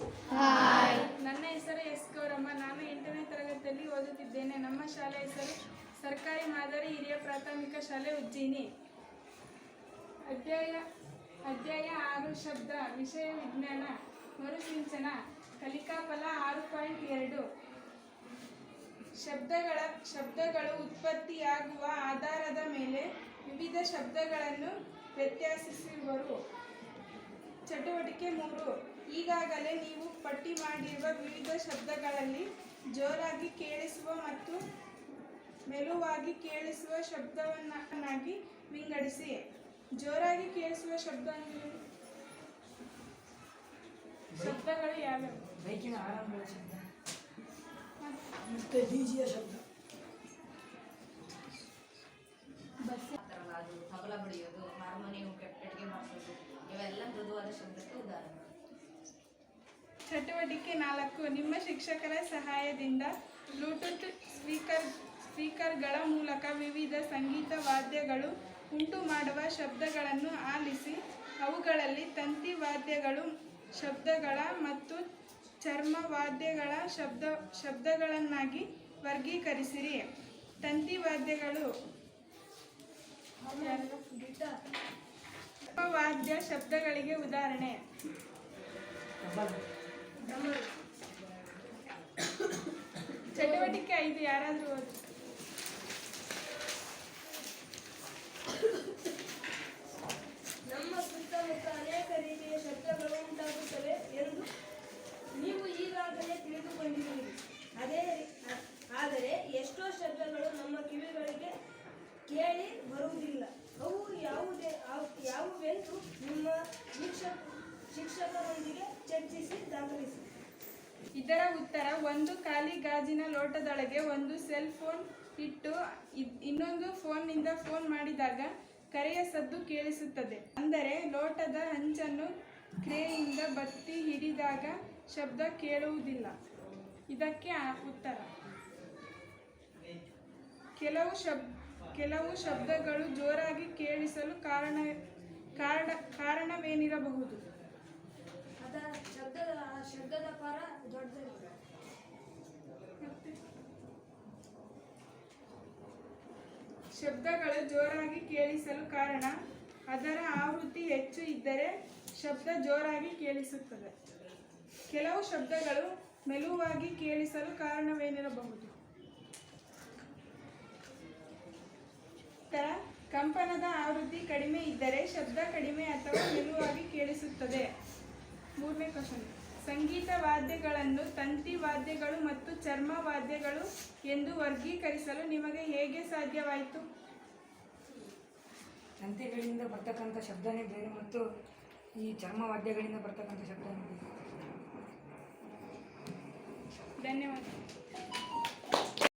Hi ನನ್ನ ಹೆಸರು S Gowramma ನಾನು ಎಂಟನೇ ತರಗತಿಯಲ್ಲಿ ಓದುತ್ತಿದ್ದೇನೆ. ನಮ್ಮ ಶಾಲೆ ಹೆಸರು ಸರ್ಕಾರಿ ಮಾದರಿ ಹಿರಿಯ ಪ್ರಾಥಮಿಕ ಶಾಲೆ ಉಜ್ಜಿನಿ. ಅಧ್ಯಾಯ ಅಧ್ಯಾಯ ಆರು ಶಬ್ದ, ವಿಷಯ ವಿಜ್ಞಾನ, ಮರುಸಿಂಚನ, ಕಲಿಕಾಫಲ ಆರು ಪಾಯಿಂಟ್ ಎರಡು. ಶಬ್ದಗಳ, ಶಬ್ದಗಳು ಉತ್ಪತ್ತಿಯಾಗುವ ಆಧಾರದ ಮೇಲೆ ವಿವಿಧ ಶಬ್ದಗಳನ್ನು ವ್ಯತ್ಯಾಸಿಸುವರು. ಚಟುವಟಿಕೆ ಮೂರು. ಈಗಾಗಲೇ ನೀವು ಪಟ್ಟಿ ಮಾಡಿರುವ ವಿವಿಧ ಶಬ್ದಗಳಲ್ಲಿ ಜೋರಾಗಿ ಕೇಳಿಸುವ ಮತ್ತು ಮೆಲುವಾಗಿ ಕೇಳಿಸುವ ಶಬ್ದವನ್ನಾಗಿ ವಿಂಗಡಿಸಿ. ಜೋರಾಗಿ ಕೇಳಿಸುವ ಶಬ್ದ? ಶಬ್ದಗಳು ಯಾವ್ಯಾವು? ಬೈಕಿನ ಆರಂಭದ ಶಬ್ದ. ಮತ್ತೆ ಮತ್ತೆ ಡಿಜಿಯ ಶಬ್ದ ಅದು ತಬಲ ಬಡಿಯೋದು. ಚಟುವಟಿಕೆ ನಾಲ್ಕು. ನಿಮ್ಮ ಶಿಕ್ಷಕರ ಸಹಾಯದಿಂದ ಬ್ಲೂಟೂತ್ ಸ್ಪೀಕರ್, ಸ್ಪೀಕರ್ಗಳ ಮೂಲಕ ವಿವಿಧ ಸಂಗೀತ ವಾದ್ಯಗಳು ಉಂಟು ಮಾಡುವ ಶಬ್ದಗಳನ್ನು ಆಲಿಸಿ, ಅವುಗಳಲ್ಲಿ ತಂತಿ ವಾದ್ಯಗಳು, ಶಬ್ದಗಳ ಮತ್ತು ಚರ್ಮ ವಾದ್ಯಗಳ ಶಬ್ದ, ಶಬ್ದಗಳನ್ನಾಗಿ ವರ್ಗೀಕರಿಸಿರಿ. ತಂತಿ ವಾದ್ಯಗಳು ವಾದ್ಯ ಶಬ್ದಗಳಿಗೆ ಉದಾಹರಣೆ. ಚಟುವಟಿಕೆ ಐದು, ಯಾರಾದರೂ ನಮ್ಮ ಸುತ್ತಮುತ್ತ ಅನೇಕ ರೀತಿಯ ಶಬ್ದಗಳು ಉಂಟಾಗುತ್ತವೆ. ಎಂದು ನೀವು ಈಗಾಗಲೇ ತಿಳಿದುಕೊಂಡಿರುವಿರಿ ಅದೇ ಆದರೆ ಎಷ್ಟೋ ಶಬ್ದಗಳು ನಮ್ಮ ಕಿವಿಗಳಿಗೆ ಕೇಳಿ ಬರುವುದಿಲ್ಲ. ಅವು ಯಾವುದೇ ಯಾವುವೆಂದು ನಿಮ್ಮ ಶಿಕ್ಷಕ ಶಿಕ್ಷಕರೊಂದಿಗೆ ಚರ್ಚಿಸಿ, ದಾಖಲಿಸಿ. ಇದರ ಉತ್ತರ, ಒಂದು ಖಾಲಿ ಗಾಜಿನ ಲೋಟದೊಳಗೆ ಒಂದು ಸೆಲ್ ಫೋನ್ ಇಟ್ಟು ಇನ್ನೊಂದು ಫೋನ್ನಿಂದ ಫೋನ್ ಮಾಡಿದಾಗ ಕರೆಯ ಸದ್ದು ಕೇಳಿಸುತ್ತದೆ. ಅಂದರೆ ಲೋಟದ ಹಂಚನ್ನು ಕ್ರೇಯಿಂದ ಬತ್ತಿ ಹಿಡಿದಾಗ ಶಬ್ದ ಕೇಳುವುದಿಲ್ಲ. ಇದಕ್ಕೆ ಉತ್ತರ. ಕೆಲವು ಶಬ್, ಕೆಲವು ಶಬ್ದಗಳು ಜೋರಾಗಿ ಕೇಳಿಸಲು ಕಾರಣ ಕಾರಣ, ಕಾರಣವೇನಿರಬಹುದು? ಶಬ್ದದ ಶಬ್ದದ ಪರ ದೊಡ್ಡದಿದೆ ಶಬ್ದಗಳು ಜೋರಾಗಿ ಕೇಳಿಸಲು ಕಾರಣ ಅದರ ಆವೃತ್ತಿ ಹೆಚ್ಚು ಇದ್ದರೆ ಶಬ್ದ ಜೋರಾಗಿ ಕೇಳಿಸುತ್ತದೆ. ಕೆಲವು ಶಬ್ದಗಳು ಮೆಲುವಾಗಿ ಕೇಳಿಸಲು ಕಾರಣವೇನಿರಬಹುದು? ಕಂಪನದ ಆವೃತ್ತಿ ಕಡಿಮೆ ಇದ್ದರೆ ಶಬ್ದ ಕಡಿಮೆ ಅಥವಾ ಮೆಲುವಾಗಿ ಕೇಳಿಸುತ್ತದೆ. ಮೂರನೇ ಕ್ವಶನ್ ಸಂಗೀತ ವಾದ್ಯಗಳನ್ನು ತಂತಿ ವಾದ್ಯಗಳು ಮತ್ತು ಚರ್ಮ ವಾದ್ಯಗಳು ಎಂದು ವರ್ಗೀಕರಿಸಲು ನಿಮಗೆ ಹೇಗೆ ಸಾಧ್ಯವಾಯಿತು? ತಂತಿಗಳಿಂದ ಬರ್ತಕ್ಕಂಥ ಶಬ್ದನೇ ಬೇರೆ ಮತ್ತು ಈ ಚರ್ಮ ವಾದ್ಯಗಳಿಂದ ಬರ್ತಕ್ಕಂಥ ಶಬ್ದನೇ ಬೇರೆ. ಧನ್ಯವಾದ.